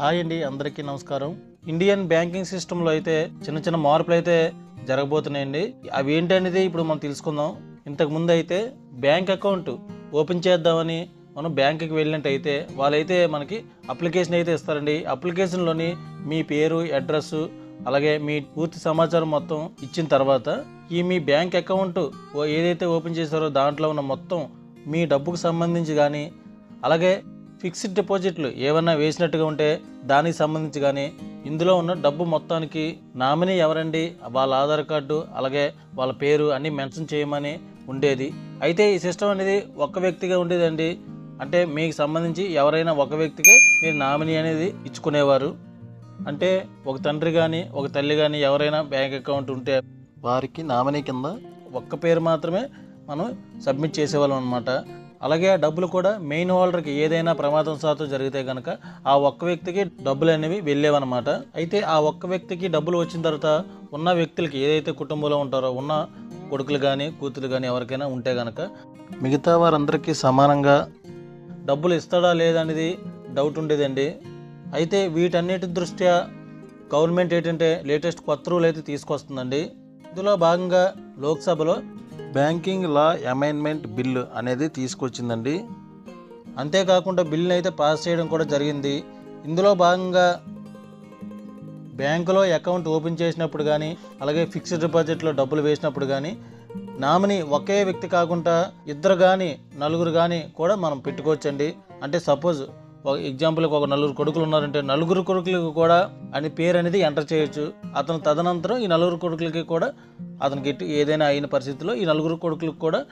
Hi అండి అందరికీ నమస్కారం. ఇండియన్ బ్యాంకింగ్ సిస్టంలో అయితే చిన్న చిన్న మార్పులు అయితే జరగబోతున్నాయండి. అవి ఏంటనేది ఇప్పుడు మనం తెలుసుకుందాం. ఇంతకు ముందు అయితే బ్యాంక్ అకౌంట్ ఓపెన్ చేద్దామని మనం బ్యాంకుకి వెళ్ళినట్టయితే వాళ్ళైతే మనకి అప్లికేషన్ అయితే ఇస్తారండి. అప్లికేషన్లోని మీ పేరు అడ్రస్ అలాగే మీ పూర్తి సమాచారం మొత్తం ఇచ్చిన తర్వాత ఈ మీ బ్యాంక్ అకౌంట్ ఓ- ఏదైతే ఓపెన్ చేశారో దాంట్లో ఉన్న మొత్తం మీ డబ్బుకు సంబంధించి కానీ అలాగే ఫిక్స్డ్ డిపాజిట్లు ఏమన్నా వేసినట్టుగా ఉంటే దానికి సంబంధించి కానీ ఇందులో ఉన్న డబ్బు మొత్తానికి నామినీ ఎవరండి? వాళ్ళ ఆధార్ కార్డు అలాగే వాళ్ళ పేరు అన్నీ మెన్షన్ చేయమని ఉండేది. అయితే ఈ సిస్టమ్ అనేది ఒక్క వ్యక్తిగా ఉండేదండి. అంటే మీకు సంబంధించి ఎవరైనా ఒక వ్యక్తికే మీరు నామినీ అనేది ఇచ్చుకునేవారు. అంటే ఒక తండ్రి కానీ ఒక తల్లి కానీ ఎవరైనా బ్యాంక్ అకౌంట్ ఉంటే వారికి నామినీ కింద ఒక్క పేరు మాత్రమే మనం సబ్మిట్ చేసేవాళ్ళం అనమాట అలాగే ఆ డబ్బులు కూడా మెయిన్ హోల్డర్కి ఏదైనా ప్రమాదం శాతం జరిగితే కనుక ఆ ఒక్క వ్యక్తికి డబ్బులు అనేవి వెళ్ళేవన్నమాట. అయితే ఆ ఒక్క వ్యక్తికి డబ్బులు వచ్చిన తర్వాత ఉన్న వ్యక్తులకి ఏదైతే కుటుంబంలో ఉంటారో ఉన్న కొడుకులు కానీ కూతురు కానీ ఎవరికైనా ఉంటే కనుక మిగతా వారందరికీ సమానంగా డబ్బులు ఇస్తాడా లేదా అనేది డౌట్ ఉండేదండి. అయితే వీటన్నిటి దృష్ట్యా గవర్నమెంట్ ఏంటంటే లేటెస్ట్ కొత్త రూల్ అయితే తీసుకొస్తుందండి. ఇందులో భాగంగా లోక్సభలో బ్యాంకింగ్ లా అమైన్మెంట్ బిల్లు అనేది తీసుకొచ్చిందండి. అంతేకాకుండా బిల్లుని అయితే పాస్ చేయడం కూడా జరిగింది. ఇందులో భాగంగా బ్యాంకులో అకౌంట్ ఓపెన్ చేసినప్పుడు కానీ అలాగే ఫిక్స్డ్ డిపాజిట్లో డబ్బులు వేసినప్పుడు కానీ నామినీ ఒకే వ్యక్తి కాకుండా ఇద్దరు కానీ నలుగురు కానీ కూడా మనం పెట్టుకోవచ్చండి. అంటే సపోజ్ ఒక ఎగ్జాంపుల్కి ఒక నలుగురు కొడుకులు ఉన్నారంటే నలుగురు కొడుకులకు కూడా అని పేరు అనేది ఎంటర్ చేయొచ్చు. అతను తదనంతరం ఈ నలుగురు కొడుకులకి కూడా అతనికి ఏదైనా అయిన పరిస్థితిలో ఈ నలుగురు కొడుకులకు కూడా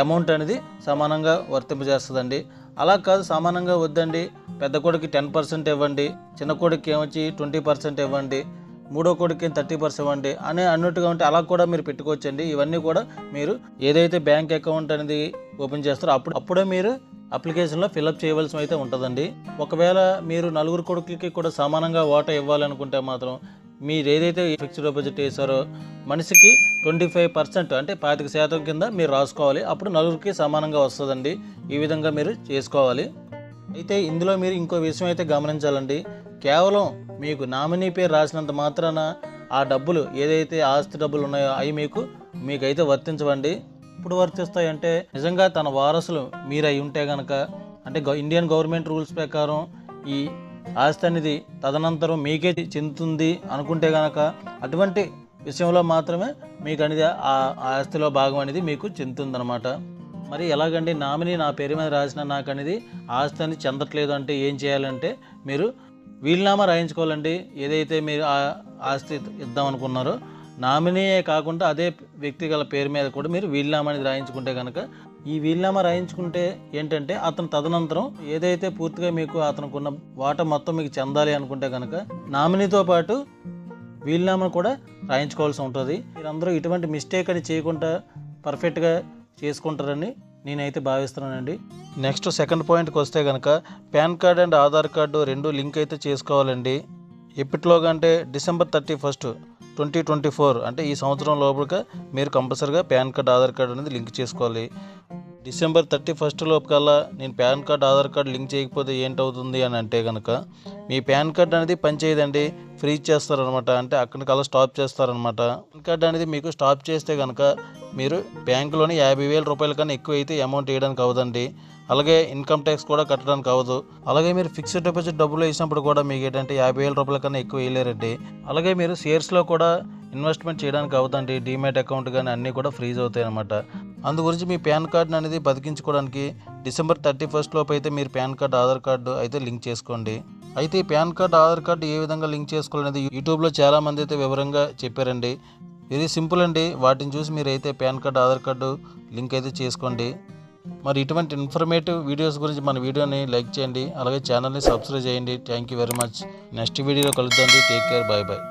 అమౌంట్ అనేది సమానంగా వర్తింపజేస్తుందండి. అలా కాదు సమానంగా వద్దండి. పెద్ద కొడుకు టెన్ పర్సెంట్ ఇవ్వండి. చిన్న కొడుకు ఏమొచ్చి ట్వంటీ పర్సెంట్ ఇవ్వండి. మూడో కొడుకు థర్టీ పర్సెంట్ ఇవ్వండి. అనే అన్నట్టుగా ఉంటే అలా కూడా మీరు పెట్టుకోవచ్చండి. ఇవన్నీ కూడా మీరు ఏదైతే బ్యాంక్ అకౌంట్ అనేది ఓపెన్ చేస్తారో అప్పుడు అప్పుడే మీరు అప్లికేషన్లో ఫిలప్ చేయవలసి అయితే ఉంటుందండి. ఒకవేళ మీరు నలుగురు కొడుకులకి కూడా సమానంగా వాటా ఇవ్వాలనుకుంటే మాత్రం మీరు ఏదైతే ఫిక్స్డ్ డిపాజిట్ చేశారో మనిషికి ట్వంటీ ఫైవ్ పర్సెంట్ అంటే పాతిక శాతం కింద మీరు రాసుకోవాలి. అప్పుడు నలుగురికి సమానంగా వస్తుందండి. ఈ విధంగా మీరు చేసుకోవాలి. అయితే ఇందులో మీరు ఇంకో విషయం అయితే గమనించాలండి. కేవలం మీకు నామినీ పేరు రాసినంత మాత్రాన ఆ డబ్బులు ఏదైతే ఆస్తి డబ్బులు ఉన్నాయో అవి మీకు మీకైతే వర్తించవండి. ఇప్పుడు వర్తిస్తాయంటే నిజంగా తన వారసులు మీరు అయి ఉంటే కనుక అంటే ఇండియన్ గవర్నమెంట్ రూల్స్ ప్రకారం ఈ ఆస్తి అనేది తదనంతరం మీకే చెందుతుంది అనుకుంటే కనుక అటువంటి విషయంలో మాత్రమే మీకు అనేది ఆ ఆస్తిలో భాగం అనేది మీకు చెందుతుందనమాట మరి ఎలాగండి నామినీ నా పేరు మీద రాసిన నాకు అనేది ఆస్తి అనేది చెందట్లేదు అంటే ఏం చేయాలంటే మీరు వీలునామా రాయించుకోవాలండి. ఏదైతే మీరు ఆ ఆస్తి ఇద్దాం అనుకున్నారో నామినీయే కాకుండా అదే వ్యక్తిగల పేరు మీద కూడా మీరు వీలునామా అనేది రాయించుకుంటే కనుక ఈ వీలునామా రాయించుకుంటే ఏంటంటే అతను తదనంతరం ఏదైతే పూర్తిగా మీకు అతనికి ఉన్న వాటా మొత్తం మీకు చెందాలి అనుకుంటే కనుక నామినీతో పాటు వీలునామా కూడా రాయించుకోవాల్సి ఉంటుంది. మీరందరూ ఇటువంటి మిస్టేక్ అని చేయకుండా పర్ఫెక్ట్గా చేసుకుంటారని నేనైతే భావిస్తున్నానండి. నెక్స్ట్ సెకండ్ పాయింట్కి వస్తే కనుక PAN card and Aadhaar card రెండు లింక్ అయితే చేసుకోవాలండి. ఎప్పటిలోగా అంటే December thirty first twenty twenty four అంటే ఈ సంవత్సరం లోపల మీరు కంపల్సరీగా పాన్ కార్డ్ ఆధార్ కార్డ్ అనేది లింక్ చేసుకోవాలి. డిసెంబర్ థర్టీ ఫస్ట్ లోపకల్లా నేను PAN card Aadhaar card link చేయకపోతే ఏంటవుతుంది అని అంటే కనుక మీ పాన్ కార్డ్ అనేది పనిచేయదండి. ఫ్రీజ్ చేస్తారనమాట అంటే అక్కడికి అలా స్టాప్ చేస్తారనమాట పాన్ కార్డ్ అనేది మీకు స్టాప్ చేస్తే కనుక మీరు బ్యాంకులోని యాభై వేల రూపాయల కన్నా ఎక్కువ అయితే అమౌంట్ వేయడానికి అవదండి అలాగే ఇన్కమ్ ట్యాక్స్ కూడా కట్టడానికి అవ్వదు. అలాగే మీరు ఫిక్స్డ్ డిపాజిట్ డబ్బులు వేసినప్పుడు కూడా మీకు ఏంటంటే యాభై వేల రూపాయల కన్నా ఎక్కువ వేయలేరండి అలాగే మీరు షేర్స్లో కూడా ఇన్వెస్ట్మెంట్ చేయడానికి అవుతుంది డీమ్యాట్ అకౌంట్ కానీ అన్నీ కూడా ఫ్రీజ్ అవుతాయి అనమాట అందు గురించి మీ పాన్ కార్డ్ని అనేది బతికించుకోవడానికి డిసెంబర్ థర్టీ ఫస్ట్ లోపు అయితే మీరు పాన్ కార్డ్ ఆధార్ కార్డు అయితే లింక్ చేసుకోండి. అయితే ఈ పాన్ కార్డ్ ఆధార్ కార్డు ఏ విధంగా లింక్ చేసుకోవాలనేది యూట్యూబ్లో చాలామంది అయితే వివరంగా చెప్పారండి. వెరీ సింపుల్ అండి. వాటిని చూసి మీరు అయితే PAN card Aadhaar card link అయితే చేసుకోండి. మరి ఇటువంటి ఇన్ఫర్మేటివ్ వీడియోస్ గురించి మన వీడియోని లైక్ చేయండి. అలాగే ఛానల్ని సబ్స్క్రైబ్ చేయండి. Thank you very much. Next వీడియోలో కలుద్దాం టేక్ కేర్. Bye bye.